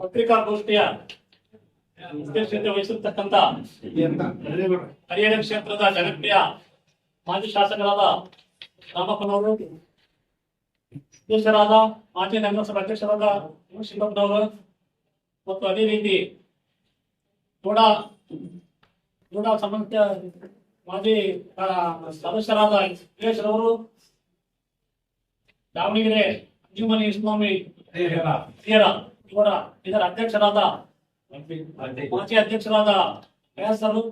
ಪತ್ರಿಕಾಗೋಷ್ಠಿಯ ಅಧ್ಯಕ್ಷತೆ ವಹಿಸಿರ್ತಕ್ಕಂತ ಹರಿಹರ ಕ್ಷೇತ್ರದ ಜನಪ್ರಿಯ ಮಾಜಿ ಶಾಸಕರಾದ ರಾಮಪ್ಪನವರು, ಅಧ್ಯಕ್ಷರಾದ ಮಾಜಿ ನಗರಸಭಾ ಅಧ್ಯಕ್ಷರಾದ ಶಿವಪ್ಪನವರು ಮತ್ತು ಅದೇ ರೀತಿ ಕೂಡ ಕೂಡ ಸಂಬಂಧ ಮಾಜಿ ಸದಸ್ಯರಾದ ಅವರು ದಾವಣಗೆರೆ ಅಂಜುಮನಿ ಸ್ವಾಮಿ ಹಿರಿಯರ ಇವರ ಇದರ ಅಧ್ಯಕ್ಷರಾದ ಮಾಜಿ ಅಧ್ಯಕ್ಷರಾದ ವ್ಯಾಸರು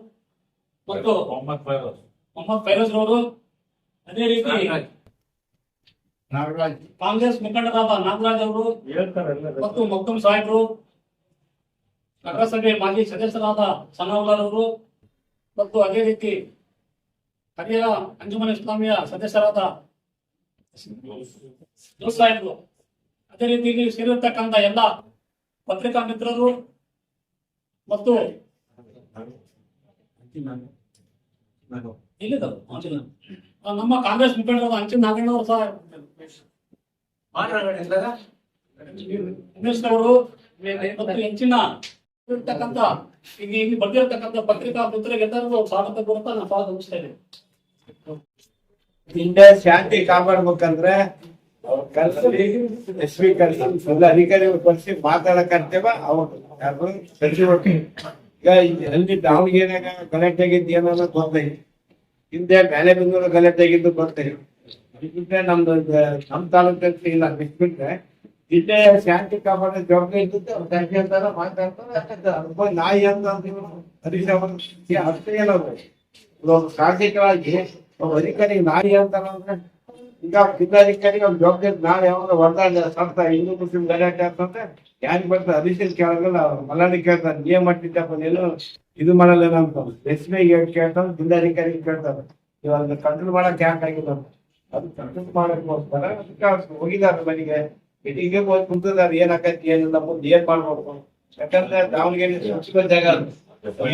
ಮತ್ತು ಮೊಹಮ್ಮದ್ ಫೈರೋಜ್. ಅವರು ಅದೇ ರೀತಿ ನಾಗರಾಜ್. ಕಾಂಗ್ರೆಸ್ ಮುಖಂಡರಾದ ನಾಗರಾಜ್ ಅವರು ಮತ್ತು ಮಕ್ತುಮ್ ಸಾಹೇಬರು ನಗರಸಭೆ ಮಾಜಿ ಸದಸ್ಯರಾದ ಸನಾವುಲ್ಲರ್ ಅವರು ಮತ್ತು ಅದೇ ರೀತಿ ಹರಿಯ ಅಂಜುಮನ್ ಇಸ್ಲಾಮಿಯ ಸದಸ್ಯರಾದ ದೋಸ್ ಸಾಹೇಬರು. ಅದೇ ರೀತಿ ಇಲ್ಲಿ ಸೇರಿರ್ತಕ್ಕಂಥ ಎಲ್ಲ ಪತ್ರಿಕಾ ಮಿತ್ರರು ಮತ್ತು ನಮ್ಮ ಕಾಂಗ್ರೆಸ್ ಮುಖಂಡರಾದ ಅಂಚಿನ ನಾಗಣ್ಣವರು ಸಹ ಉಮೇಶ್ ಅವರು ಮತ್ತು ಹೆಚ್ಚಿನ ಇರ್ತಕ್ಕಂಥ ಈಗ ಇಲ್ಲಿ ಬರ್ದಿರತಕ್ಕಂತ ಪತ್ರಿಕಾ ಮಿತ್ರರಿಗೆಲ್ಲರಿಗೂ ಸ್ವಾಗತ ಕೊಡ್ತಾ ನಾನು ಸ್ವಾಗತ ಇದ್ದೇನೆ. ಶಾಂತಿ ಕಾಪಾಡ್ಬೇಕಂದ್ರೆ ಎಸ್ ಪಿ ಕರ್ಸಿ ಅಧಿಕಾರಿಗಳು ಕರ್ಸಿ ಅವ್ರು ಯಾರು ಸರಿಬೇಕು ಈಗ ಅಲ್ಲಿ ಗಲಾಟೆ ಆಗಿದ್ದು ಏನನ್ನ ಗೊತ್ತೈತಿ ಹಿಂದೆ ಬೆಂಗಳೂರು ಕಲೆಕ್ಟ್ ಆಗಿದ್ದು ಗೊತ್ತೈತಿ ಬಿಟ್ಬಿಟ್ರೆ ನಮ್ದು ನಮ್ ತಾಲೂಕಲ್ಲಿ ಇಲ್ಲ ಬಿಟ್ಬಿಟ್ರೆ ಜಿಲ್ಲೆ ಶಾಂತಿ ಕಾಪಾಡೋ ಜವಾಬ್ದಾರಿ ಇದ್ದದ್ದು ಅವ್ರು ಮಾತಾಡ್ತಾರೆ ಅಷ್ಟೇ. ನಾಯಿ ಅಂತ ಅಂತೀವಿ. ಹರೀಶ್ ಅವರು ಈ ಅರ್ಥ ಏನದು ಇವಾಗ ಸಾಂಘಿಕವಾಗಿ ಒಬ್ಬ ಅಧಿಕಾರಿ ನಾಯಿ ಅಂತಾರ ಅಂದ್ರೆ ಈಗ ಜಿಲ್ಲಾಧಿಕಾರಿ ಅವ್ರ ಜವಾಬ್ದಾರಿ ನಾಳೆ ಯಾವಾಗ ವರದಾನ ಸಂತ ಹಿಂದೂ ಮುಸ್ಲಿಂ ಗಲಾಟೆ ಅಂತಂದ್ರೆ ಯಾರಿಗೆ ಬರ್ತದೆ ಅಧಿಶೀಲ್ ಕೇಳೋದಿಲ್ಲ ಮಲ್ಲಾಡಿ ಕೇಳ್ತಾರೆ ಏನ್ ಮಾಡ್ತಿದ್ದಪ್ಪ ನೀನು ಇದು ಮಾಡಲ್ಲ ಅಂತ ಎಸ್ ಬಿ ಕೇಳ್ತಾರೆ ಜಿಲ್ಲಾಧಿಕಾರಿ ಕೇಳ್ತಾರೆ. ಇವಾಗ ಕಂಟ್ರೋಲ್ ಮಾಡಕ್ ಯಾಕೆ ಆಗಿಲ್ಲ ಅಂತ. ಅದು ಕಂಟ್ರೋಲ್ ಮಾಡಕ್ಕೋಸ್ಕರ ಅದಕ್ಕೆ ಹೋಗಿದ್ದಾರೆ ಮನೆಗೆ. ಮೀಟಿಂಗ್ಗೆ ಹೋಗಿ ಕುಂತಿದ್ದಾರೆ. ಏನ್ ಆಕೈತಿ, ಏನಿಲ್ಲ ಮುಂದೆ ಏನ್ ಮಾಡ್ಬೇಕು? ಯಾಕಂದ್ರೆ ದಾವಣಗೆರೆ ಸ್ವಚ್ಛ ಜಾಗ.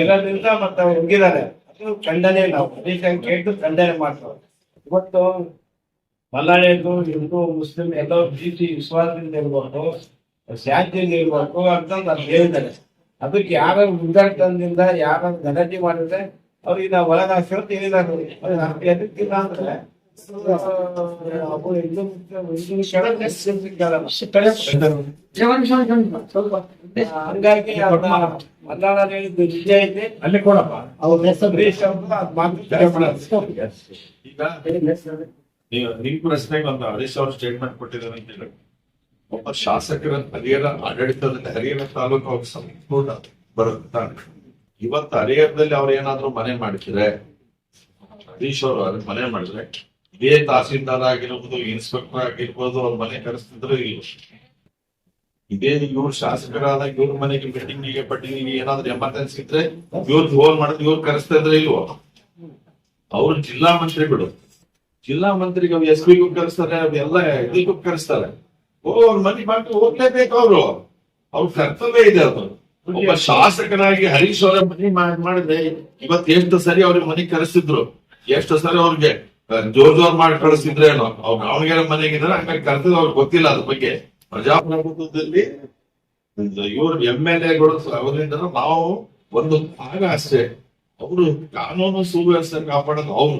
ಇರೋದ್ರಿಂದ ಮತ್ತೆ ಹೋಗಿದ್ದಾರೆ. ಅದು ಖಂಡನೆ ನಾವು ಹರೀಶ್ ಕೇಳ್ತು ಖಂಡನೆ ಮಾಡ್ತಾರೆ. ಇವತ್ತು ಮಲ್ಲಾಳಿದು ಹಿಂದೂ ಮುಸ್ಲಿಂ ಎಲ್ಲ ಪ್ರೀತಿ ವಿಶ್ವಾಸದಿಂದ ಇರ್ಬೇಕು ಶಾಂತಿಯಿಂದ ಇರ್ಬೇಕು ಅಂತ ನಾನು ಹೇಳಿದ್ದಾರೆ ಅದಕ್ಕೆ ಯಾರು ಉದ್ದಾಟದಿಂದ ಯಾರು ಗಲಾಟೆ ಮಾಡಿದ್ರೆ ಅವ್ರಿಗೆ ನಾವು ಒಳಗ ಶಿವತ್ ಇಲ್ಲ ಅದು ನಮ್ಗೆ ಎದಕ್ಕಿಲ್ಲ ಅಂದ್ರೆ. ಹಂಗಾಗಿ ಮಲ್ನಾಡ ಹೇಳಿದ್ದು ನಿಜ ಐತೆ ಅಲ್ಲಿ ಕೊಡಪ್ಪ ಅವ್ರ ಹೆಸರು. ಈಗ ನೀವು, ನಿಮ್ ಪ್ರಶ್ನೆಗೆ ಒಂದು ಹರೀಶ್ ಅವರು ಸ್ಟೇಟ್ಮೆಂಟ್ ಕೊಟ್ಟಿದ್ದಾರೆ ಅಂತ ಹೇಳಿ. ಒಬ್ಬ ಶಾಸಕರ ಹರಿಹರ ಆಡಳಿತದಲ್ಲಿ ಹರಿಹರ ತಾಲೂಕು ಅವ್ರ ಸಂಪೂರ್ಣ ಬರುತ್ತೆ. ಇವತ್ತು ಹರಿಹರದಲ್ಲಿ ಅವ್ರು ಏನಾದ್ರು ಮನೆ ಮಾಡಿದ್ರೆ, ಹರೀಶ್ ಅವರು ಮನೆ ಮಾಡಿದ್ರೆ, ಇದೇ ತಹಸೀಲ್ದಾರ್ ಆಗಿರ್ಬೋದು, ಇನ್ಸ್ಪೆಕ್ಟರ್ ಆಗಿರ್ಬೋದು, ಅವ್ರ ಮನೆ ಕರೆಸ್ತಿದ್ರು ಇಲ್ಲ. ಇದೇ ಇವ್ರು ಶಾಸಕರಾದಾಗ ಇವ್ರ ಮನೆಗೆ ಮೀಟಿಂಗಿಗೆ ಪಟ್ಟಿಂಗಿಗೆ ಏನಾದ್ರು ಎಮರ್ಜೆನ್ಸಿ ಇದ್ರೆ, ಇವ್ರು ಫೋನ್ ಮಾಡಿದ್ರೆ ಇವ್ರು ಕರೆಸ್ತಾ ಇದ್ರೆ ಇಲ್ವೋ? ಅವ್ರು ಜಿಲ್ಲಾ ಮಂತ್ರಿಗಳು. ಜಿಲ್ಲಾ ಮಂತ್ರಿಗಳು ಎಸ್ ಪಿಗೂ ಕರೆಸ್ತಾರೆ ಎಲ್ಲ ಇದಕ್ಕೂ ಕರೆಸ್ತಾರೆ. ಓ ಅವ್ರ ಮನೆ ಬಾಕಿ ಹೋಗ್ಲೇಬೇಕು ಅವರು. ಅವ್ರ ಕರ್ತವ್ಯ ಇದೆ ಅದು. ಒಬ್ಬ ಶಾಸಕನಾಗಿ ಹರೀಶ್ ಅವರ ಮನೆ ಮಾಡ್- ಮಾಡಿದ್ರೆ ಇವತ್ತು ಎಷ್ಟು ಸರಿ ಅವ್ರಿಗೆ ಮನೆ ಕರೆಸಿದ್ರು ಎಷ್ಟು ಸರಿ ಅವ್ರಿಗೆ ಜೋರ್ ಜೋರ್ ಮಾಡಿ ಕಳಿಸ್ತಿದ್ರೇನೋ ಅವ್ರ ದಾವಣಗೆರೆ ಮನೆಗಿದ್ರೆ ಹಂಗಾಗಿ ಕರ್ತವ್ಯ ಅವ್ರಿಗೆ ಗೊತ್ತಿಲ್ಲ ಅದ್ರ ಬಗ್ಗೆ. ಪ್ರಜಾಪ್ರಭುತ್ವದಲ್ಲಿ ಇವ್ರ ಎಂ ಎಲ್ ಎಗಳು ಅವರಿಂದ ನಾವು ಒಂದು ಭಾಗ ಅಷ್ಟೇ. ಅವರು ಕಾನೂನು ಸುವ್ಯವಸ್ಥೆ ಕಾಪಾಡೋದು ಅವರು.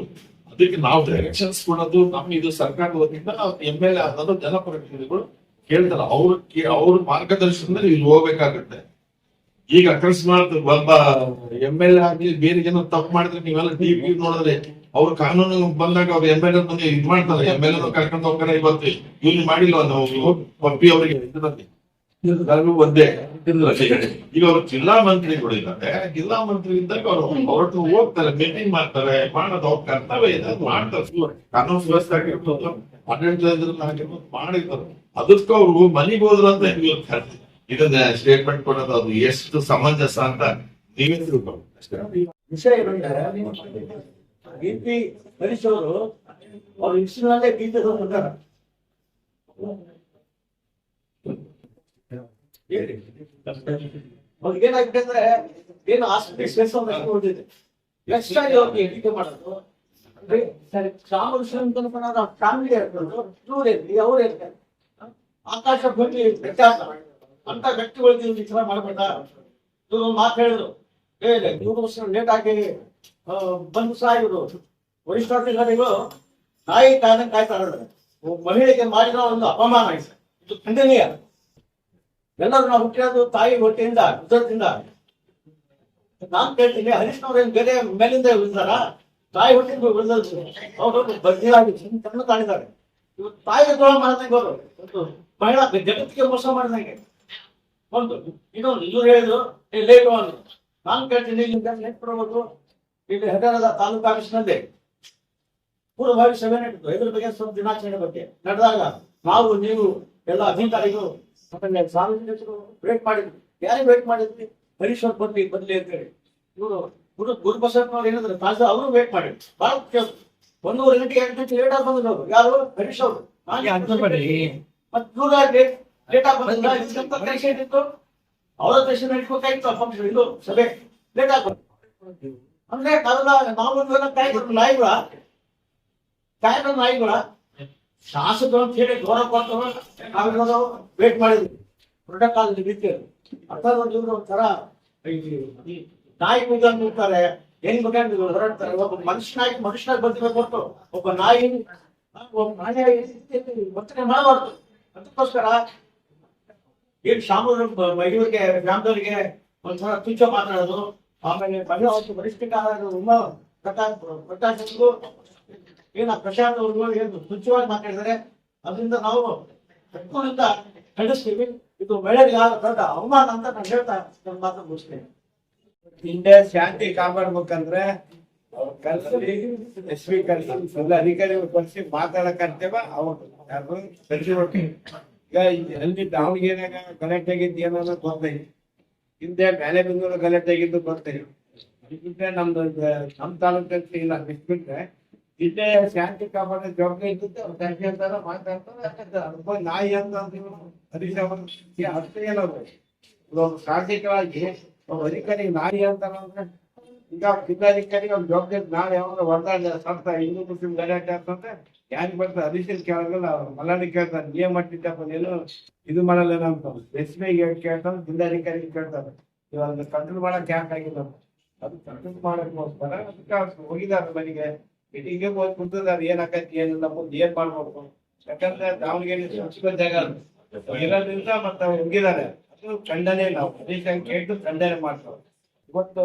ಅದಕ್ಕೆ ನಾವು ಡೈರೆಕ್ಷನ್ಸ್ ಕೊಡೋದು, ನಮ್ಮ ಇದು ಸರ್ಕಾರದ ವತಿಯಿಂದ ಎಂ ಎಲ್ ಎ ಅನ್ನೋದು ಜನಪ್ರತಿನಿಧಿಗಳು ಕೇಳ್ತಾರೆ. ಅವ್ರ ಅವ್ರ ಮಾರ್ಗದರ್ಶನದಲ್ಲಿ ಇಲ್ಲಿ ಹೋಗ್ಬೇಕಾಗತ್ತೆ. ಈಗ ಅಕಸ್ಮಾತ್ ಒಬ್ಬ ಎಂ ಎಲ್ ಎ ಆಗಿ ಬೇರೆ ಜನ ತಪ್ಪು ಮಾಡಿದ್ರೆ ನೀವೆಲ್ಲ ಟಿವಿ ನೋಡಿದ್ರೆ ಅವ್ರ ಕಾನೂನು ಬಂದಾಗ ಅವ್ರ ಎಂ ಎಲ್ ಎ ಬಂದು ಇದ್ ಮಾಡ್ತಾರೆ. ಎಂ ಎಲ್ ಎ ಕರ್ಕೊಂಡು ಹೋಗ್ತಾರೆ ಇವತ್ತು. ಇಲ್ಲಿ ಮಾಡಿಲ್ವ ನಾವು? ಅವರಿಗೆ ಇದರಲ್ಲಿ ಎಲ್ಲರಿಗೂ ಒಂದೇ. ಈಗ ಜಿಲ್ಲಾ ಮಂತ್ರಿಗಳು ಇದ್ದಾರೆ ಜಿಲ್ಲಾ ಮಂತ್ರಿ ಇದ್ದಾಗ ಅವರು ಹೊರಟು ಹೋಗ್ತಾರೆ ಮೀಟಿಂಗ್ ಮಾಡ್ತಾರೆ, ಮಾಡೋದು ಅವ್ರ ಕರ್ತವ್ಯ ಇದೆ ಮಾಡ್ತಾರೆ. ಕಾನೂನು ವ್ಯವಸ್ಥೆ ಆಗಿರ್ಬೋದು ಆಡಳಿತ ಆಗಿರ್ಬೋದು ಮಾಡಿರ್ತಾರೆ ಅದಕ್ಕೂ ಅವ್ರು ಮನೆಗೆ ಹೋದ್ರು ಅಂತ ಕರ್ತ- ಇದನ್ನ ಸ್ಟೇಟ್ಮೆಂಟ್ ಕೊಡೋದು ಅದು ಎಷ್ಟು ಸಮಂಜಸ ಅಂತ ನೀವೇ ತಿಳ್ಕೊಂಡು ವಿಷಯ ಬಿ ಪಿ ಅವರು ಅವ್ರ ಏನು ಮಾಡೋದು. ಫ್ಯಾಮಿಲಿ ಇವ್ರು ಅವ್ರು ಇರ್ತಾರೆ ಆಕಾಶ ಬಂದು ವ್ಯತ್ಯಾಸ. ಅಂತ ವ್ಯಕ್ತಿಗಳಿಗೆ ನೀವು ವಿಚಾರ ಮಾಡ್ಬೇಡ ಇವ್ರು ಮಾತು ಹೇಳಿದ್ರು. ಏ ವರ್ಷ ಲೇಟ್ ಆಗಿ ಬಂದು ಸಹ ಇವರು ವರಿಷ್ಠಾಧಿಕಾರಿಗಳು ನಾಯಿ ಕಾಯ್ದಂಗೆ ಕಾಯ್ತಾ ಮಹಿಳೆಗೆ ಮಾಡಿದ ಒಂದು ಅಪಮಾನ ಇದು ಖಂಡನೀಯ. ಎಲ್ಲರೂ ನಾವು ಹುಟ್ಟಿರೋದು ತಾಯಿ ಹೊಟ್ಟೆಯಿಂದ ಉದರದಿಂದ ನಾನ್ ಕೇಳ್ತೀನಿ, ಹರೀಶ್ ಅವ್ರ ಬೇರೆ ಮೇಲಿಂದ ಉಳಿದಾರ? ತಾಯಿ ಹೊಟ್ಟೆಯಿಂದ ಉಳಿದ್ರು ಅವರು ಬಡ್ಡಿಯಾಗಿ ಕಣ್ಣು ಕಾಣಿದ್ದಾರೆ ಇವ್ರು ತಾಯಿಗೆ ದ್ರೋಹ ಮಾಡಿದಂಗೆ ಅವರು. ಮಹಿಳಾ ಜಗತ್ತಿಗೆ ಮೋಸ ಮಾಡಿದಂಗೆ. ಒಂದು ಇನ್ನೊಂದು ಇವ್ರು ಹೇಳಿದ್ರು ಲೇಟ್ ಒಂದು ನಾನು ಕೇಳ್ತೀನಿ ಇಲ್ಲಿಂದ ಲೇಟ್ ಬರಬಹುದು ಇಲ್ಲಿ ಹೆಗರದ ತಾಲೂಕು ಆಫೀಸ್ನಲ್ಲಿ ಪೂರ್ವಭಾವಿ ಸಭೆ ನಡೆದು ಇದ್ರ ಬಗ್ಗೆ ಸ್ವಲ್ಪ ದಿನಾಚರಣೆ ಬಗ್ಗೆ ನಡೆದಾಗ ನಾವು, ನೀವು ಎಲ್ಲ ಅಧಿಕಾರಿಗಳು ಆಮೇಲೆ ಸಾರ್ವಜನಿಕರು ವೇಟ್ ಮಾಡಿದ್ರು. ಯಾರಿಗೆ ವೇಟ್ ಮಾಡಿದ್ವಿ ಹರೀಶ್ ಅವ್ರು ಬನ್ನಿ ಬರ್ಲಿ ಅಂತ ಹೇಳಿ ಇವರು ಗುರು ಗುರುಬಸಪ್ಪನವ್ರು ಏನಿದ್ರು ತಾಜಾ ಅವರು ವೇಟ್ ಮಾಡಿದ್ರು. ಬಹಳ ಕೇಳಿದ್ರು. ಒಂದೂವರೆ ಗಂಟೆ ಎರಡು ಗಂಟೆ ಲೇಟ್ ಆಗಿ ಬಂದ್ರು ಅವ್ರು. ಯಾರು? ಹರೀಶ್ ಅವರು. ಮತ್ತೆ ಇವ್ರು ಲೇಟ್ ಲೇಟ್ ಆಗಿ ಅವರ ದೇಶ ನಡ್ಬೇಕಾಗಿತ್ತು ಫಂಕ್ಷನ್ ಇದು ಸಭೆ. ಲೇಟ್ ಆಗಿ. ಅಂದ್ರೆ ನಾವೆಲ್ಲ ನಾವು ಕಾಯ್ದು ನಾಯಿಗಳ. ಕಾಯ್ದ ನಾಯಿಗಳ. ಶಾಸಕರು ಅಂತ ಹೇಳಿ ಗೌರವ ಕೊಡ್ತಾರ ನಾವೇನೋ ವೇಟ್ ಮಾಡಿದ್ವಿ ಪ್ರೋಟೋಕಾಲ್ ನಿಮಿತ್ತೆ ಅರ್ಥಾತ್ ಒಂದು ಒಂಥರ ನಾಯಿ ಕೂದಲು ನಿಲ್ತಾರೆ ಹೆಂಗ್ ಬೇಕಾದ್ರೆ ಹೊರಡ್ತಾರೆ. ಒಬ್ಬ ಮನುಷ್ಯನಾಗಿ ಮನುಷ್ಯನಾಗಿ ಬರ್ತಿರ್ಬೇಕು ಹೊರತು ಒಬ್ಬ ನಾಯಿ ಒಬ್ಬ ನಾಯಿ ವರ್ತನೆ ಮಾಡಬಾರ್ದು. ಅದಕ್ಕೋಸ್ಕರ ಏನ್ ಶಾಮೂರು ಮೈದೂರಿಗೆ ಗ್ರಾಮದವರಿಗೆ ಒಂಥರ ತುಚ್ಛ ಮಾತಾಡೋದು, ಆಮೇಲೆ ಮಹಿಳಾ ಅವರು ವರಿಷ್ಠಕಾರರು ಪ್ರಕಾಶ್ ಪ್ರಕಾಶ್ ಏನ ಪ್ರಶಾಂತ್ ಅವ್ರಿಗೂ ಏನು ತುಚ್ಛವಾಗಿ ಮಾತಾಡಿದರೆ ಅದರಿಂದ ನಾವು ತಪ್ಪುನಿಂದ ಖಂಡಿಸ್ತೀವಿ ಇದು ಮಹಿಳೆಗೆ ದೊಡ್ಡ ಅವಮಾನ ಅಂತ ನಾನು ಹೇಳ್ತಾ ನನ್ನ ಮಾತು ಮುಗಿಸ್ತೇನೆ. ಹಿಂದೆ ಶಾಂತಿ ಕಾಪಾಡ್ಬೇಕಂದ್ರೆ ಅವ್ರ ಕಲ್ಸಿ ಕಲ್ಸಿ ಎಲ್ಲ ಅಧಿಕಾರಿಗಳು ಕಲ್ಸಿ ಮಾತಾಡಕಂತೇವ ಅವ್ರು ಯಾರು ಸಚಿವರು ಈಗ ದಾವಣಗೆರೆಯಾಗ ಕಲೆಕ್ಟ್ ಆಗಿದ್ದು ಗೊತ್ತೈತಿ ಹಿಂದೆ ಮ್ಯಾಲೆಬೆಂಗಳೂರು ಕಲೆಕ್ಟ್ ಆಗಿದ್ದು ಗೊತ್ತೈತಿ ನಮ್ದು, ನಮ್ ತಾಲೂಕಲ್ಲಿ ಇಲ್ಲ, ಬಿಟ್ಬಿಟ್ರೆ ಇಲ್ಲೇ ಶಾಂತಿ ಕಾಪಾಡೋ ಜವಾಬ್ದಾರಿ ಇದ್ದಿದ್ದು ಅವ್ರು ಶಾಂತಿ ಅಂತಾರ, ಮಾತಾಡ್ತಾರೆ ಅಲ್ಪ ನಾಯಿ ಅಂತ. ಹರೀಶ್ ಅವರು. ಅರ್ಥ ಏನದು? ಸಾಂಘಿಕವಾಗಿ ಒಬ್ಬ ಅಧಿಕಾರಿ ನಾಯಿ ಅಂತಾರ ಅಂದ್ರೆ ಈಗ ಜಿಲ್ಲಾಧಿಕಾರಿ ಅವ್ರ ಜವಾಬ್ದಾರಿ ನಾಳೆ ಯಾವಾಗ ಹೊರದಾಡ ಸತ್ತ ಹಿಂದೂ ಮುಸ್ಲಿಂ ಗಲಾಟೆ ಅಂತಂದ್ರೆ ಯಾರಿಗೆ ಬರ್ತಾರೆ ಹರೀಶನ್ ಕೇಳಲ್ಲ ಮಲ್ಲಾಡಿ ಕೇಳ್ತಾರೆ ಏನ್ ಮಾಡ್ತಿದ್ದಪ್ಪ ನೀನು ಇದು ಮಾಡಲ್ಲ ಅಂತ ಎಸ್ ಪಿ ಕೇಳ್ತಾರೆ ಜಿಲ್ಲಾಧಿಕಾರಿ ಕೇಳ್ತಾರೆ. ಇವಾಗ ಕಂಟ್ರೋಲ್ ಮಾಡಕ್ ಯಾಕೆ ಆಗಿಲ್ಲ ಅದು ಕಂಟ್ರೋಲ್ ಮಾಡಕ್ಕೋಸ್ಕರ, ಅದಕ್ಕೆ ಅವ್ರು ಹೋಗಿದ್ದಾರೆ ಮನೆಗೆ. ಮೀಟಿಂಗ್ಗೆ ಹೋಗಿ ಕುಂತಿದ್ದಾರೆ ಏನ್ ಆಕೈತಿ ಏನಿಲ್ಲ ಮುಂದೆ ಏನ್ ಮಾಡ್ಬೇಕು? ಯಾಕಂದ್ರೆ ದಾವಣಗೆರೆ ಸಂಸ್ಕೃತ ಜಾಗ ಅದು. ಇರೋದ್ರಿಂದ ಮತ್ತೆ ಹೋಗಿದ್ದಾರೆ ಅದು ಖಂಡನೆ ನಾವು ಹರೀಶ್ ಕೇಳ್ತು ಖಂಡನೆ ಮಾಡ್ತಾರೆ. ಇವತ್ತು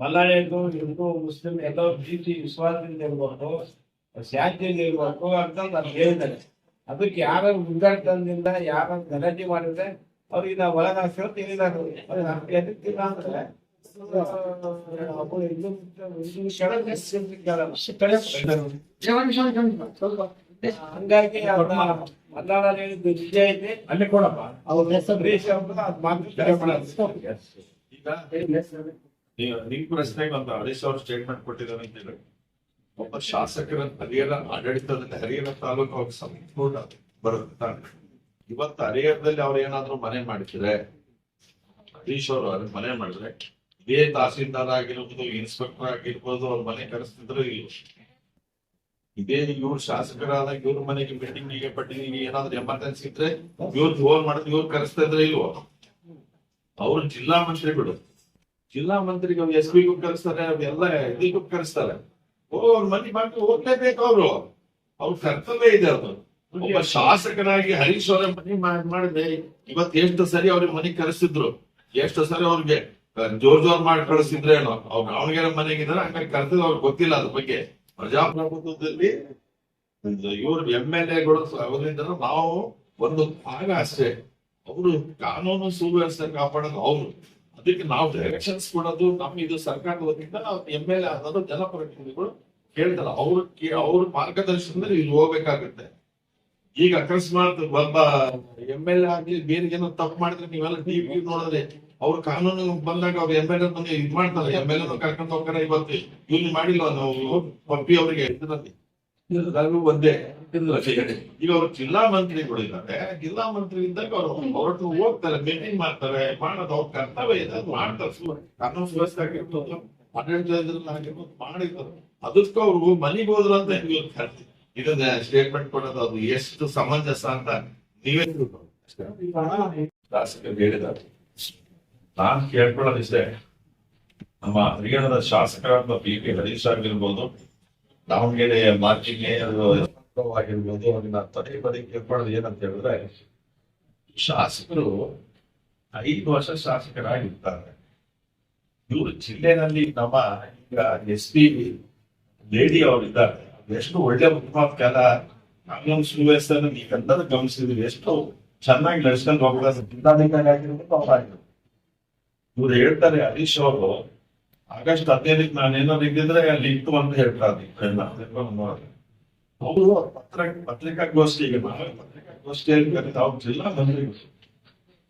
ಮಲ್ಲಾಳಿದು ಹಿಂದೂ, ಮುಸ್ಲಿಂ ಎಲ್ಲ ಪ್ರೀತಿ ವಿಶ್ವಾಸದಿಂದ ಇರ್ಬೇಕು ಶಾಂತಿಯಿಂದ ಇರ್ಬೇಕು ಅಂತ ನಾನು ಹೇಳಿದ್ದಾರೆ ಅದಕ್ಕೆ ಯಾರ ಉದ್ಘಾಟನದಿಂದ ಯಾರ ಗಲಾಟೆ ಮಾಡಿದ್ರೆ ಅವ್ರಿಗೆ ನಾವು ಒಳಗ ಹಾಕ್ಸೋ ತಿಳಿದಾರೆ ಇಲ್ಲ ಅಂದ್ರೆ ಹಂಗಾಗಿ ಅಲ್ಲಿ ಕೊಡಪ್ಪ ಅವ್ರ ನಿಮ್ ಪ್ರಶ್ನೆಗೆ ಒಂದು ಹರೀಶ್ ಸ್ಟೇಟ್ಮೆಂಟ್ ಕೊಟ್ಟಿದ್ದಾರೆ ಅಂತ ಹೇಳಿ ಒಬ್ಬ ಶಾಸಕರ ಹರಿಹರ ಆಡಳಿತದಲ್ಲಿ ಹರಿಹರ ತಾಲೂಕು ಅವ್ರ ಸಂಪೂರ್ಣ ಬರುತ್ತೆ. ಇವತ್ತು ಹರಿಹರದಲ್ಲಿ ಅವ್ರು ಏನಾದ್ರು ಮನೆ ಮಾಡಿದ್ರೆ ಹರೀಶ್ ಅವ್ರ ಮನೆ ಮಾಡಿದ್ರೆ ಇದೇ ತಹಸೀಲ್ದಾರ್ ಆಗಿರ್ಬೋದು ಇನ್ಸ್ಪೆಕ್ಟರ್ ಆಗಿರ್ಬೋದು, ಅವ್ರ ಮನೆ ಕರೆಸ್ತಿದ್ರು ಇದೇ ಇವ್ರು ಶಾಸಕರಾದಾಗ ಇವ್ರ ಮನೆಗೆ ಮೀಟಿಂಗಿಗೆ ಪಟ್ಟಿಗೆ ಏನಾದ್ರು ಎಮರ್ಜೆನ್ಸಿ ಇದ್ರೆ ಇವ್ರು ಫೋನ್ ಮಾಡಿದ್ರೆ ಇವ್ರು ಕರೆಸ್ತಾ ಇದ್ರೆ ಇಲ್ವೋ? ಅವ್ರು ಜಿಲ್ಲಾ ಮಂತ್ರಿಗಳು. ಜಿಲ್ಲಾ ಮಂತ್ರಿಗೆ ಎಸ್ ಪಿಗೂ ಕರೆಸ್ತಾರೆ ಎಲ್ಲ ಇದಕ್ಕೂ ಕರೆಸ್ತಾರೆ. ಓ, ಅವ್ರ ಮನೆ ಬಾಕಿ ಹೋಗ್ಲೇಬೇಕು ಅವರು. ಅವ್ರ ಕರ್ತವ್ಯ ಇದೆ ಅದು. ಒಬ್ಬ ಶಾಸಕನಾಗಿ ಹರೀಶ್ ಅವರ ಮನೆ ಮಾಡ್- ಮಾಡಿದ್ರೆ ಇವತ್ತು ಎಷ್ಟು ಸರಿ ಅವ್ರಿಗೆ ಮನೆ ಕರೆಸಿದ್ರು ಎಷ್ಟು ಸರಿ ಅವ್ರಿಗೆ ಜೋರ್ ಜೋರ್ ಮಾಡಿ ಕಳಿಸಿದ್ರೇನೋ ಅವ್ರು ದಾವಣಗೆರೆ ಮನೆಗಿದ್ರೆ ಹಂಗಾಗಿ ಕರೆಸಿದ್ರು ಅವ್ರಿಗೆ ಗೊತ್ತಿಲ್ಲ ಅದ್ರ ಬಗ್ಗೆ. ಪ್ರಜಾಪ್ರಭುತ್ವದಲ್ಲಿ ಇವ್ರ ಎಂ ಎಲ್ ಎಗಳು ಅವರಿಂದ ನಾವು ಒಂದು ಭಾಗ ಅಷ್ಟೇ. ಅವರು ಕಾನೂನು ಸುವ್ಯವಸ್ಥೆ ಕಾಪಾಡೋದು ಅವರು. ಅದಕ್ಕೆ ನಾವು ಡೈರೆಕ್ಷನ್ಸ್ ಕೊಡೋದು, ನಮ್ಮ ಇದು ಸರ್ಕಾರದ ವತಿಯಿಂದ ಎಂ ಎಲ್ ಎ ಅನ್ನೋದು ಜನಪ್ರತಿನಿಧಿಗಳು ಕೇಳ್ತಾರೆ. ಅವ್ರ ಅವ್ರ ಮಾರ್ಗದರ್ಶನದಲ್ಲಿ ಇಲ್ಲಿ ಹೋಗ್ಬೇಕಾಗುತ್ತೆ. ಈಗ ಅಕಸ್ಮಾತ್ ಒಬ್ಬ ಎಂ ಎಲ್ ಎ ಆಗ್ಲಿ ಬೇರೆ ಏನೋ ತಪ್ಪು ಮಾಡಿದ್ರೆ ನೀವೆಲ್ಲ ಟಿವಿ ನೋಡಿದ್ರೆ ಅವ್ರ ಕಾನೂನು ಬಂದಾಗ ಅವ್ರು ಎಂ ಎಲ್ ಎ ಬಂದು ಇದ್ ಮಾಡ್ತಾರೆ. ಎಂ ಎಲ್ ಎ ಕರ್ಕೊಂಡು ಹೋಗ್ತಾರೆ ಇವತ್ತು. ಇಲ್ಲಿ ಮಾಡಿಲ್ಲ ನಾವು ಪಪ್ಪಿ ಅವರಿಗೆ. ಇದರಲ್ಲಿ ನಾನು ಒಂದೇ ಈಗ ಅವ್ರು ಜಿಲ್ಲಾ ಮಂತ್ರಿಗಳು ಇದ್ದಾರೆ. ಜಿಲ್ಲಾ ಮಂತ್ರಿ ಇದ್ದಾಗ ಅವರು ಹೊರಟು ಹೋಗ್ತಾರೆ ಮೀಟಿಂಗ್ ಮಾಡ್ತಾರೆ ಮಾಡೋದು ಅವ್ರ ಕರ್ತವ್ಯ ಇದೆ ಮಾಡ್ತಾರೆ. ಕಾನೂನು ವ್ಯವಸ್ಥೆ ಆಗಿರ್ಬೋದು ಆಡಳಿತ ಆಗಿರ್ಬೋದು ಮಾಡಿದ್ರು ಅದಕ್ಕೂ ಅವ್ರು ಮನೆಗೆ ಹೋದ್ರು ಅಂತ ಕರ್ತಿ- ಇದನ್ನ ಸ್ಟೇಟ್ಮೆಂಟ್ ಕೊಡೋದು ಅದು ಎಷ್ಟು ಸಮಂಜಸ ಅಂತ ನೀವೇ ಶಾಸಕರು ಹೇಳಿದ್ದಾರೆ ನಾನು ಕೇಳ್ಕೊಳ್ಳೋದಿಷ್ಟೇ, ನಮ್ಮ ಹರಿಯಾಣದ ಶಾಸಕರಾದ ಪಿ ಪಿ ಹರೀಶ್ ಆಗಿರ್ಬೋದು ದಾವಣಗೆರೆ ಮೇಯರ್ ಆಗಿರ್ಬೋದು, ಅವ್ರನ್ನ ಪದೇ ಪದೇ ಕೇಳ್ಕೊಳ್ಳೋದು ಏನಂತ ಹೇಳಿದ್ರೆ, ಶಾಸಕರು ಐದು ವರ್ಷ ಶಾಸಕರಾಗಿರ್ತಾರೆ. ಇವರು ಜಿಲ್ಲೆನಲ್ಲಿ ನಮ್ಮ ಈಗ ಎಸ್ ಪಿ ಲೇಡಿ ಅವರಿದ್ದಾರೆ. ಎಷ್ಟು ಒಳ್ಳೆ ಉತ್ಪಾದ ಕಾಲ ಕಾನೂನು ಸುವ್ಯವಸ್ಥೆಯನ್ನು ನೀವೆಲ್ಲರೂ ಗಮನಿಸಿದ್ರಿ ಎಷ್ಟು ಚೆನ್ನಾಗಿ ನಡೆಸ್ಕೊಂಡು ಹೋಗ್ತಾರೆ ಜಿಲ್ಲಾಧಿಕಾರಿ ಆಗಿರ್ಬೇಕು ಅವರಾಗಿರ್ಬೇಕು ಇವ್ರು ಹೇಳ್ತಾರೆ ಹರೀಶ್ ಅವರು ಆಗಸ್ಟ್ ಹದಿನೈದಕ್ಕೆ ನಾನು ಏನಾದ್ರು ಇದ್ದಿದ್ರೆ ಅಲ್ಲಿ ಇತ್ತು ಅಂತ ಹೇಳ್ತಾರೆ ಅವರು ಪತ್ರ ಪತ್ರಿಕಾಗೋಷ್ಠಿಗೆ ನಾವೇ ಪತ್ರಿಕಾಗೋಷ್ಠಿಯಲ್ಲಿ ಕರೀತಾ ಅವ್ರು ಜಿಲ್ಲಾ ಮಂತ್ರಿ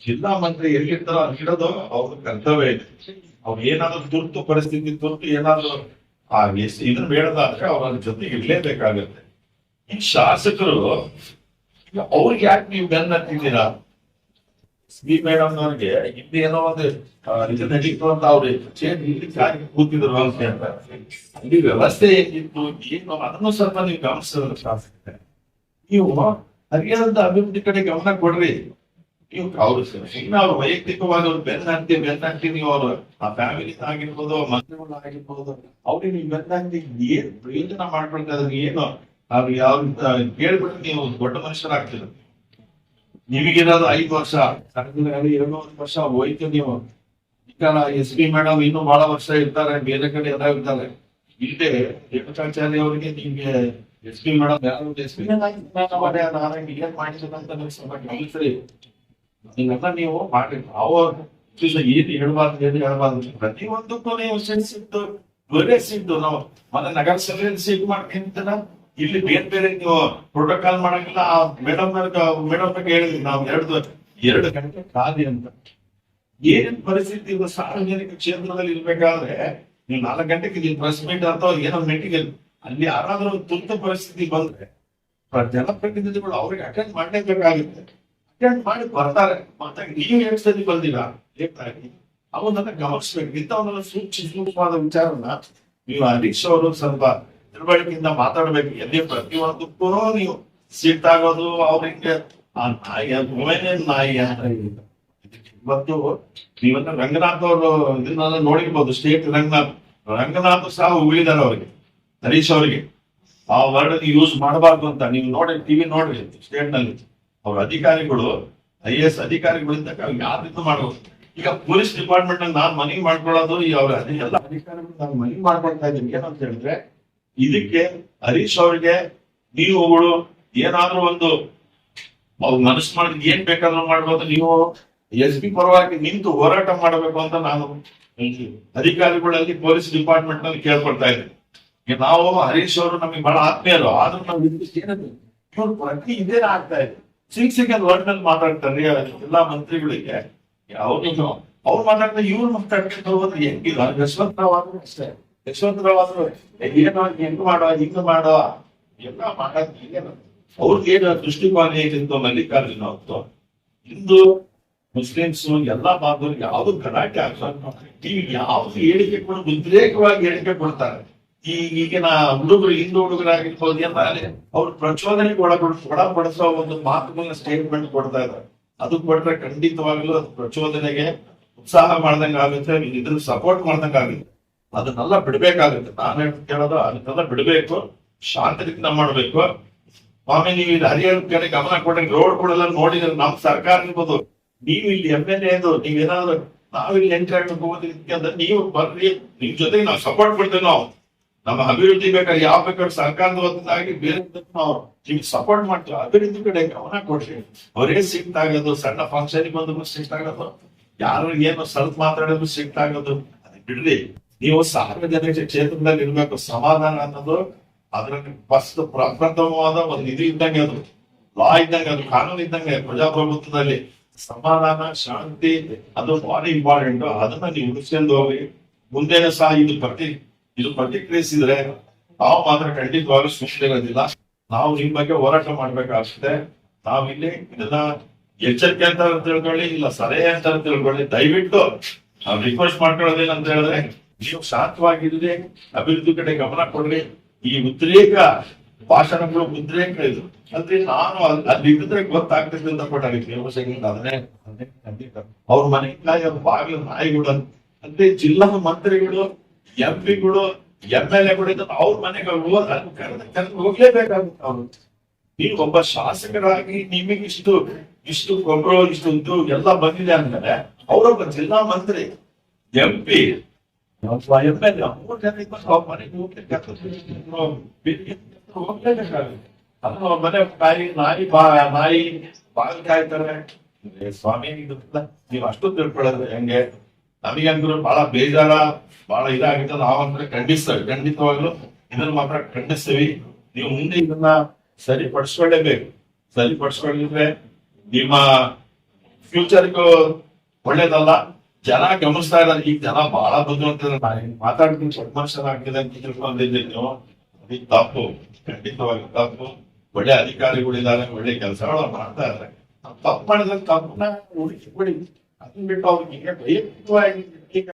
ಜಿಲ್ಲಾ ಮಂತ್ರಿ ಎಲ್ಲಿರ್ತಾರೋ ಅಲ್ಲಿರೋದು ಅವ್ರ ಕರ್ತವ್ಯ ಇದೆ. ಅವ್ರು ಏನಾದ್ರೂ ತುರ್ತು ಪರಿಸ್ಥಿತಿ ತುರ್ತು ಏನಾದ್ರೂ ಆ ಎಸ್ ಇದ್ರ ಬೇಡದಾದ್ರೆ ಅವ್ರ ಜೊತೆಗೆ ಇರ್ಲೇಬೇಕಾಗತ್ತೆ. ಈ ಶಾಸಕರು ಅವ್ರಿಗೆ ಯಾಕೆ ನೀವು ಬೆನ್ನ ಹತ್ತಿದ್ದೀರಾ ಸಿ ಮೇಡಮ್ ಅವ್ರಿಗೆ ಇಲ್ಲಿ ಏನೋ ಒಂದು ನಡೀತು ಅಂತ ಅವ್ರು ಕಾಗಿ ಕೂತಿದ್ರು ಅಂತ ಹೇಳ್ತಾರೆ. ವ್ಯವಸ್ಥೆ ಹೇಗಿತ್ತು, ಏನು, ಅದನ್ನು ಸ್ವಲ್ಪ ನೀವು ಗಮನಿಸಿದ್ರೆ ನೀವು ಹರಿಯಾಣದ ಅಭಿವೃದ್ಧಿ ಕಡೆ ಗಮನ ಕೊಡ್ರಿ. ನೀವು ಅವ್ರು ಇನ್ನು ಅವ್ರು ವೈಯಕ್ತಿಕವಾಗಿ ಅವ್ರು ಬೆನ್ನ ಹತ್ತಿ ಬೆನ್ನ ನೀವು ಅವ್ರು, ಆ ಫ್ಯಾಮಿಲಿ ಆಗಿರ್ಬೋದು ಮಂತ್ರಿಗಳು ಆಗಿರ್ಬೋದು, ಅವ್ರಿಗೆ ನೀವು ಬೆನ್ನ ಹತ್ತಿ ಏನ್ ಪ್ರಯೋಜನ ಮಾಡ್ಕೊಳ್ತಾ ಇದ್ರೆ ಏನು ಅವ್ರಿಗೆ ಯಾವ ಕೇಳ್ಬಿಟ್ಟು ನೀವು ದೊಡ್ಡ ಮನುಷ್ಯರಾಗ್ತೀರ ನಿಮಗಿರೋದು ಐದು ವರ್ಷ ಸಣ್ಣ ಎರಡು ವರ್ಷ ಹೋಯ್ತು ನೀವು. ಎಸ್ ಬಿ ಮೇಡಮ್ ಇನ್ನೂ ಬಹಳ ವರ್ಷ ಇರ್ತಾರೆ, ಬೇರೆ ಕಡೆ ಎಲ್ಲ ಇರ್ತಾರೆ. ಇಲ್ಲದೆ ರೇಣುಕಾಚಾರ್ಯ ಅವರಿಗೆ ನಿಮ್ಗೆ ಎಸ್ ಬಿ ಮೇಡಮ್ ಯಾರು ಎಸ್ ಪಿ ಏನ್ ನೀವು ನೀವು ಮಾಡಿ ಅವ್ರ ಏನ್ ಹೇಳ್ಬಾರ್ದು, ಏನು ಹೇಳ್ಬಾರ್ದು ಪ್ರತಿಯೊಂದಕ್ಕೂ ನೀವು ಸೆನ್ಸ್ ಇತ್ತು ಡ್ಯೂರೆನ್ಸ್ ಸಿದ್ದು ನಾವು ಮತ್ತೆ ನಗರಸಭೆಯಲ್ಲಿ ಸೀಟ್ ಮಾಡ್ಕೊಂತಾರ ಇಲ್ಲಿ ಬೇರೆ ಬೇರೆ ನೀವು ಪ್ರೋಟೋಕಾಲ್ ಮಾಡಂಗಿಲ್ಲ ಆ ಮೇಡಮ್ ಮೇಡಮ್ ಹೇಳಿದ್ವಿ ನಾವು ಎರಡು ಎರಡು ಗಂಟೆ ಖಾಲಿ ಅಂತ. ಏನ್ ಪರಿಸ್ಥಿತಿ ಇದು ಸಾರ್ವಜನಿಕ ಕ್ಷೇತ್ರದಲ್ಲಿ ಇರ್ಬೇಕಾದ್ರೆ, ನೀವು ನಾಲ್ಕು ಗಂಟೆಗೆ ನೀವು ಪ್ರೆಸ್ ಮೀಟ್ ಅಂತ ಏನೋ ಮೀಟಿಂಗ್ ಅಲ್ಲಿ ಯಾರಾದ್ರೂ ತುರ್ತು ಪರಿಸ್ಥಿತಿ ಬಂದ್ರೆ, ಪ್ರ- ಜನಪ್ರತಿನಿಧಿಗಳು ಅವ್ರಿಗೆ ಅಟೆಂಡ್ ಮಾಡಲೇಬೇಕಾಗುತ್ತೆ. ಅಟೆಂಡ್ ಮಾಡಿ ಬರ್ತಾರೆ. ಮಾತಾಗಿ ನೀವು ಎಷ್ಟು ಸತಿ ಬಂದಿಲ್ಲ. ಲೇಟಾಗಿ ಅವನ್ನ ಗಮನಿಸ್ಬೇಕು. ಇಂಥವನ್ನೆಲ್ಲ ಸೂಕ್ಷ್ಮ ಸೂಕ್ಷ್ಮವಾದ ವಿಚಾರನ ನೀವು ಹರೀಶ್ ಅವರು ಸ್ವಲ್ಪ ತಿಳುವಳಿಕೆಯಿಂದ ಮಾತಾಡ್ಬೇಕು. ಎಲ್ಲಿ ಪ್ರತಿಯೊಂದಕ್ಕೂ ನೀವು ಸಿಟ್ಟಾಗೋದು ಅವ್ರಿಗೆ, ಆ ನಾಯಿ ಒಮ್ಮೆನೆ ನಾಯಿ ಅಂತ. ಇವತ್ತು ನೀವನ್ನ ರಂಗನಾಥ್ ಅವರು ಇದನ್ನ ನೋಡಿರ್ಬೋದು, ಸ್ಟೇಟ್ ರಂಗನಾಥ್. ರಂಗನಾಥ್ ಸಹ ಉಳಿದಾರೆ ಅವ್ರಿಗೆ, ಹರೀಶ್ ಅವರಿಗೆ. ಆ ವರ್ಡ್ ಯೂಸ್ ಮಾಡಬಾರ್ದು ಅಂತ ನೀವು ನೋಡಿ ಟಿವಿ ನೋಡ್ರಿ ಸ್ಟೇಟ್ನಲ್ಲಿ. ಅವ್ರ ಅಧಿಕಾರಿಗಳು ಐ ಎಸ್ ಅಧಿಕಾರಿಗಳಿಂದ ರೀತಿ ಮಾಡಬಹುದು ಈಗ ಪೊಲೀಸ್ ಡಿಪಾರ್ಟ್ಮೆಂಟ್ ನಾನು ನಾನ್ ಮನವಿ ಮಾಡ್ಕೊಳ್ಳೋದು ಈ ಅವ್ರ ಅಧಿಕಾರಿಗಳು ನಾನು ಮನವಿ ಮಾಡ್ಕೊಳ್ತಾ ಇದ್ದೀನಿ. ಏನಂತ ಹೇಳಿದ್ರೆ ಇದಕ್ಕೆ ಹರೀಶ್ ಅವ್ರಿಗೆ ನೀವುಗಳು ಏನಾದ್ರೂ ಒಂದು ಅವ್ರು ಮನಸ್ಸು ಮಾಡಿದ್ ಏನ್ ಬೇಕಾದ್ರೂ ಮಾಡ್ಬೋದು. ನೀವು ಎಸ್ ಪಿ ಪರವಾಗಿ ನಿಂತು ಹೋರಾಟ ಮಾಡಬೇಕು ಅಂತ ನಾನು ಅಧಿಕಾರಿಗಳಲ್ಲಿ ಪೊಲೀಸ್ ಡಿಪಾರ್ಟ್ಮೆಂಟ್ನಲ್ಲಿ ಕೇಳ್ಕೊಳ್ತಾ ಇದ್ದೀನಿ. ನಾವು ಹರೀಶ್ ಅವರು ನಮಗೆ ಬಹಳ ಆತ್ಮೀಯರು. ಆದ್ರೂ ನಾವು ಇವ್ರು ಪ್ರತಿ ಇದೇನ ಆಗ್ತಾ ಇದೆ. ಸಿಂಗ್ ಸೆಕೆಂಡ್ ವರ್ಡ್ನಲ್ಲಿ ಮಾತಾಡ್ತಾರೆ. ಎಲ್ಲಾ ಮಂತ್ರಿಗಳಿಗೆ ಅವ್ರು ಅವ್ರು ಮಾತಾಡ್ತಾರೆ ಇವ್ರು ಮಾತಾಡ್ತಾರೆ ಹೆಂಗಿಲ್ಲ ಯಶವಂತರಾವ್ ಆದ್ರೂ ಅಷ್ಟೇ ಯಶವಂತರಾವ್ ಅವರು ಏನೋ ಹೆಂಗ್ ಮಾಡೋ ಹಿಂಗ್ ಮಾಡೋ. ಎಲ್ಲ ಮಾಡಕ್ ಅವ್ರಿಗೆ ದೃಷ್ಟಿಕೋನ ಹೇಗಿತ್ತು ಮಲ್ಲಿಕಾರ್ಜುನ ಅವತ್ತು ಹಿಂದೂ, ಮುಸ್ಲಿಮ್ಸ್, ಎಲ್ಲಾ ಬಾಂಧವರು ಯಾವ್ದು ಗಲಾಟೆ ಆಗ್ಬಾರ್ದು ಈ ಯಾವ್ದು ಹೇಳಿಕೆ ಕೊಡ, ಉದ್ರೇಕವಾಗಿ ಹೇಳಿಕೆ ಕೊಡ್ತಾರೆ. ಈ ಈಗಿನ ಹುಡುಗರು, ಹಿಂದೂ ಹುಡುಗರಾಗಿರ್ಬೋದು ಏನಾದ್ರೆ ಅವ್ರು ಪ್ರಚೋದನೆಗೆ ಒಳಪಡ ಒಳಪಡಿಸೋ ಒಂದು ಮಾತುಗಳನ್ನ ಸ್ಟೇಟ್ಮೆಂಟ್ ಕೊಡ್ತಾ ಇದ್ದಾರೆ. ಅದು ಕೊಟ್ರೆ ಖಂಡಿತವಾಗ್ಲೂ ಅದು ಪ್ರಚೋದನೆಗೆ ಉತ್ಸಾಹ ಮಾಡ್ದಂಗ ಆಗುತ್ತೆ ಇದ್ರ ಸಪೋರ್ಟ್ ಮಾಡ್ದಂಗ ಆಗುತ್ತೆ ಅದನ್ನೆಲ್ಲ ಬಿಡ್ಬೇಕಾಗುತ್ತೆ. ನಾನು ಕೇಳೋದು, ಅದನ್ನೆಲ್ಲ ಬಿಡ್ಬೇಕು, ಶಾಂತದಿಂದ ಮಾಡ್ಬೇಕು. ಸ್ವಾಮಿ, ನೀವು ಇಲ್ಲಿ ಹರಿಯಾಣ ಕಡೆ ಗಮನ ಕೊಡಂಗೆ ರೋಡ್ ಕೊಡಲ್ಲ ನೋಡಿದ್ರೆ ನಮ್ ಸರ್ಕಾರ ಇರ್ಬೋದು. ನೀವು ಇಲ್ಲಿ ಎಂ ಎಲ್ ಎದು ನೀವೇನಾದ್ರು ನಾವಿಲ್ಲಿ ಎಂಟ್ರಿ ಹೋಗೋದಕ್ಕೆ ಅಂದ್ರೆ ನೀವು ಬರ್ರಿ, ನಿಮ್ ಜೊತೆಗೆ ನಾವು ಸಪೋರ್ಟ್ ಕೊಡ್ತೇವೆ ನಾವು. ನಮ್ಮ ಅಭಿವೃದ್ಧಿ ಬೇಕಾದ್ರೆ ಯಾವ ಬೇಕಾದ್ರೆ ಸರ್ಕಾರದ ಹೊತ್ತಾಗಿ ಬೇರೆ ನಾವು ನಿಮ್ಗೆ ಸಪೋರ್ಟ್ ಮಾಡ್ತೀವಿ. ಅಭಿವೃದ್ಧಿ ಕಡೆ ಗಮನ ಕೊಡ್ರಿ. ಅವರೇ ಸಿಕ್ತ ಆಗೋದು, ಸಣ್ಣ ಫಂಕ್ಷನ್ ಬಂದ್ರು ಸಿಕ್ತ ಆಗೋದು, ಯಾರು ಏನು ಸ್ವಲ್ಪ ಮಾತಾಡೋದು ಸಿಕ್ತ ಆಗೋದು ಅದಕ್ಕೆ ಬಿಡ್ರಿ. ನೀವು ಸಾರ್ವಜನಿಕ ಕ್ಷೇತ್ರದಲ್ಲಿ ಇರ್ಬೇಕು, ಸಮಾಧಾನ ಅನ್ನೋದು ಅದರಲ್ಲಿ ಫಸ್ಟ್ ಪ್ರಪ್ರಥಮವಾದ ಒಂದು ಇದು ಇದ್ದಂಗೆ ಅದು. ಲಾ ಇದ್ದಂಗೆ ಅದು, ಕಾನೂನು ಇದ್ದಂಗೆ ಪ್ರಜಾಪ್ರಭುತ್ವದಲ್ಲಿ ಸಮಾಧಾನ, ಶಾಂತಿ, ಅದು ಬಾರಿ ಇಂಪಾರ್ಟೆಂಟ್ ಅದನ್ನ ನೀವು ಉಳಿಸ್ಕೊಂಡು ಹೋಗಿ ಮುಂದೆ ಸಹ ಇದು ಪ್ರತಿ, ಇದು ಪ್ರತಿಕ್ರಿಯಿಸಿದ್ರೆ ನಾವು ಮಾತ್ರ ಖಂಡಿತವಾಗ್ಲೂ ಇರೋದಿಲ್ಲ ನಾವು ನಿಮ್ ಬಗ್ಗೆ ಹೋರಾಟ ಮಾಡ್ಬೇಕಾಗ್ತದೆ ನಾವಿಲ್ಲಿ ಇದನ್ನ ಎಚ್ಚರಿಕೆ ಅಂತ ತಿಳ್ಕೊಳ್ಳಿ, ಇಲ್ಲ ಸಲಹೆ ಅಂತ ತಿಳ್ಕೊಳ್ಳಿ. ದಯವಿಟ್ಟು ನಾವು ರಿಕ್ವೆಸ್ಟ್ ಮಾಡ್ಕೊಳ್ಳೋದೇನಂತ ಹೇಳಿದ್ರೆ ನೀವು ಶಾಂತವಾಗಿರ್ರಿ ಅಭಿವೃದ್ಧಿ ಕಡೆ ಗಮನ ಕೊಡ್ರಿ. ಈ ಉದ್ರೇಕ ಭಾಷಣಗಳು ಉದ್ರೇಕ ಇದು. ಅಂದ್ರೆ ನಾನು ಅಲ್ಲಿ ಇದ್ರೆ ಗೊತ್ತಾಗ್ತಿತ್ತು ಅಂತ ಅದನ್ನೇ ಅವ್ರ ಮನೆ ಬಾಗಿಲು, ನಾಯಿಗಳು ಅಂದ್ರೆ ಜಿಲ್ಲಾ ಮಂತ್ರಿಗಳು, ಎಂ ಪಿಗಳು, ಎಂ ಎಲ್ ಎಗಳು ಅವ್ರ ಮನೆಗೆ ಹೋಗ್ಲೇಬೇಕಾಗುತ್ತೆ ಅವ್ರು. ನೀವು ಒಬ್ಬ ಶಾಸಕರಾಗಿ ನಿಮಗೆ ಇಷ್ಟು ಇಷ್ಟು ಗೊಬ್ಬರ ಇಷ್ಟು ಎಲ್ಲ ಬಂದಿದೆ ಅಂದ್ರೆ ಅವರೊಬ್ಬ ಜಿಲ್ಲಾ ಮಂತ್ರಿ, ಎಂ ಪಿ ಹೋಗ್ಲಿಕ್ಕೆ ಹೋಗ್ಲೇಬೇಕಾಗುತ್ತೆ ಅದು ಅವ್ರ ಮನೆ ನಾಯಿ ಬಾ ನಾಯಿ ಕಾಯ್ತಾರೆ ಸ್ವಾಮಿ ನೀವ್ ಅಷ್ಟು ತಿಳ್ಕೊಳ್ಳೋದು ಹೆಂಗೆ ನಮಗೆ ಅಂದ್ರು ಬಹಳ ಬೇಜಾರ ಬಹಳ ಇದಾಗಿತ್ತು ನಾವಂದ್ರೆ ಖಂಡಿಸ್ತೇವೆ ಖಂಡಿತವಾಗ್ಲು ಇದನ್ನ ಮಾತ್ರ ಖಂಡಿಸ್ತೀವಿ ನೀವು ಮುಂದೆ ಇದನ್ನ ಸರಿಪಡಿಸ್ಕೊಳ್ಳೇಬೇಕು ಸರಿಪಡಿಸ್ಕೊಳ್ಳಿದ್ರೆ ನಿಮ್ಮ ಫ್ಯೂಚರ್ಗೂ ಒಳ್ಳೇದಲ್ಲ ಜನ ಗಮನಿಸ್ತಾ ಇದ್ದಾರೆ. ಈಗ ಜನ ಬಹಳ ಬುದ್ಧಿವಂತ ಮಾತಾಡ್ತೀನಿ, ಸ್ವಲ್ಪ ಆಗಿದೆ ಅಂತ ತಿಳ್ಕೊಂಡಿದ್ದೀನಿ ನೀವು ಅದಕ್ಕೆ ತಪ್ಪು. ಖಂಡಿತವಾಗಿ ತಪ್ಪು. ಒಳ್ಳೆ ಅಧಿಕಾರಿಗಳಿದ್ದಾರೆ, ಒಳ್ಳೆ ಕೆಲಸಗಳು ಮಾಡ್ತಾ ಇದ್ದಾರೆ. ತಪ್ಪು ಮಾಡಿದ್ರೆ ತಪ್ಪನ್ನ ಹುಡುಕಿ ಬಿಡಿ ಅದನ್ನ ಬಿಟ್ಟು ಅವ್ರಿಗೆ ವೈಯಕ್ತಿಕವಾಗಿ